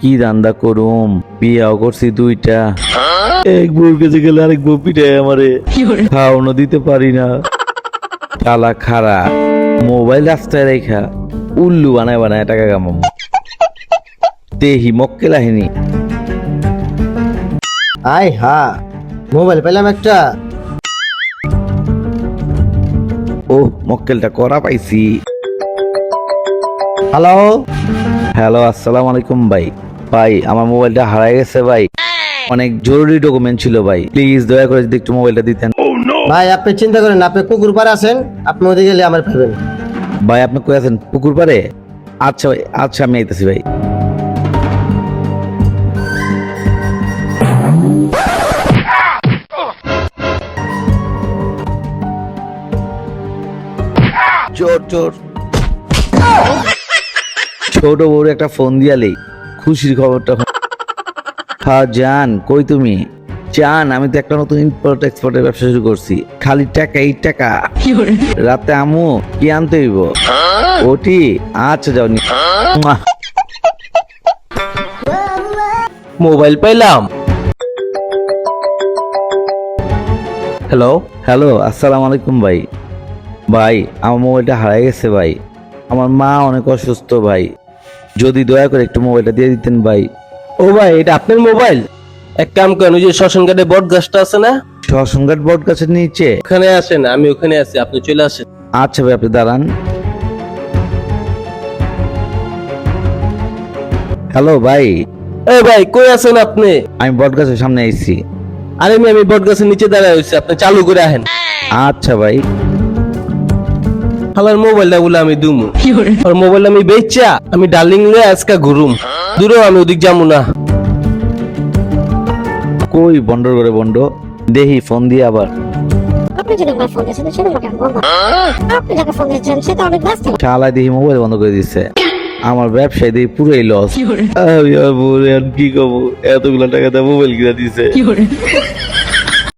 কি দান্দা করুম? বিয়াও করছি দুইটা। এক বউর কাছে গেলে আরেক বউ পিটায় আমারে। খাওয়ানো দিতে পারি না। চালা খারা। মোবাইল রাস্তায় রেখা। উল্লু বানায় বানায় টাকা কামাম। দেহি মক্কেল আহিনী। আই হা মোবাইল পেলাম একটা। ও মক্কেলটা করা পাইছি। হ্যালো? হ্যালো আসসালামু আলাইকুম ভাই। ভাই আমার মোবাইলটা হারাই গেছে ভাই। অনেক জরুরি ডকুমেন্ট ছিল ভাই। প্লিজ দয়া করে যদি একটু মোবাইলটা দিতেন। ভাই আপনি চিন্তা করেন আপনি কুকুর পাড়ে আছেন আপনি ওদিকে গেলে আমার পাবেন ভাই আপনি কই আছেন? পুকুর পারে আচ্ছা ভাই আচ্ছা আমি আইতেছি ভাই। চোর চোর। ছোট বড় একটা ফোন দিয়ালেই খুশির খবরটা হ্যাঁ জান কই তুমি? জান আমি তো একটা নতুন ইম্পোর্ট এক্সপোর্টের ব্যবসা শুরু করছি। খালি টাকা এই টাকা। রাতে আমু কি আনতে হইব? ওটি? আচ্ছা যাও মোবাইল পাইলাম। হ্যালো? হ্যালো আসসালামু আলাইকুম ভাই। ভাই আমার মোবাইলটা হারাই গেছে ভাই। আমার মা অনেক অসুস্থ ভাই। যদি দয়া করে একটু মোবাইলটা দিয়ে দিতেন ভাই। ও ভাই এটা আপনার মোবাইল? এক কাম করেন ওই যে শ্মশান ঘাটে বট গাছটা আছে না? সংঘাট বট গাছের নিচে? ওখানে আসেন আমি ওখানে আছি আপনি চলে আসেন। আচ্ছা ভাই আপনি দাঁড়ান। হ্যালো ভাই। এই ভাই কই আছেন আপনি? আমি বট গাছের সামনে আইছি। আরে আমি আমি বট গাছের নিচে দাঁড়ায় হয়েছি আপনি চালু করে আহেন। আচ্ছা ভাই। আমার মোবাইলটা বলে আমি দুমু। আর মোবাইল আমি বেচা আমি ডার্লিং লয়ে আজকে ঘুরুম। দূরে আমি ওদিক যাব না। কই বন্ডর করে বন্ড দেহি ফোন দিয়ে আবার। শালায় দেখি মোবাইল বন্ধ করে দিচ্ছে আমার ব্যবসায় দেখি পুরোই লস আমি আর কি কব? এতগুলো টাকা দিয়ে মোবাইল কিনে দিছে।